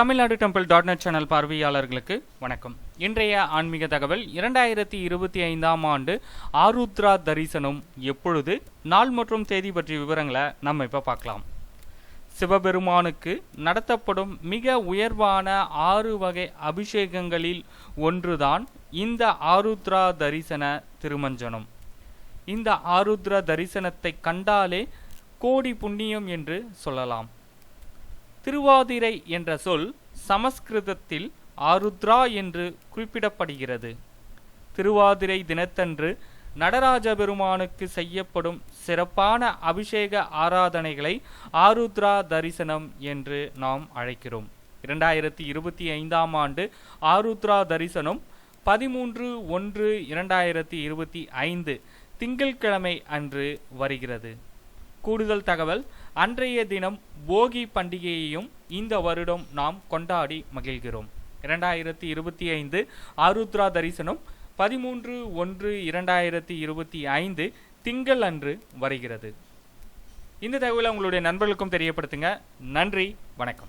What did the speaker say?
Tamil Nadu temple dot net channel பார்வையாளர்களுக்கு வணக்கம். இன்றைய ஆன்மீக தகவல் இரண்டாயிரத்தி இருபத்தி ஐந்தாம் ஆண்டு ஆருத்ரா தரிசனம் எப்பொழுது நாள் மற்றும் தேதி பற்றிய விவரங்களை நம்ம இப்போ பார்க்கலாம். சிவபெருமானுக்கு நடத்தப்படும் மிக உயர்வான ஆறு வகை அபிஷேகங்களில் ஒன்றுதான் இந்த ஆருத்ரா தரிசன திருமஞ்சனம். இந்த ஆருத்ரா தரிசனத்தை கண்டாலே கோடி புண்ணியம் என்று சொல்லலாம். திருவாதிரை என்ற சொல் சமஸ்கிருதத்தில் ஆருத்ரா என்று குறிப்பிடப்படுகிறது. திருவாதிரை தினத்தன்று நடராஜ பெருமானுக்கு செய்யப்படும் சிறப்பான அபிஷேக ஆராதனைகளை ஆருத்ரா தரிசனம் என்று நாம் அழைக்கிறோம். இரண்டாயிரத்தி இருபத்தி ஐந்தாம் ஆண்டு ஆருத்ரா தரிசனம் பதிமூன்று ஒன்று இரண்டாயிரத்தி இருபத்தி ஐந்து திங்கட்கிழமை அன்று வருகிறது. கூடுதல் தகவல் அன்றைய தினம் போகி பண்டிகையையும் இந்த வருடம் நாம் கொண்டாடி மகிழ்கிறோம். இரண்டாயிரத்தி இருபத்தி ஐந்து ஆருத்ரா தரிசனம் பதிமூன்று ஒன்று இரண்டாயிரத்தி இருபத்தி ஐந்து திங்கள் அன்று வருகிறது. இந்த தகவலை உங்களுடைய நண்பர்களுக்கும் தெரியப்படுத்துங்க. நன்றி வணக்கம்.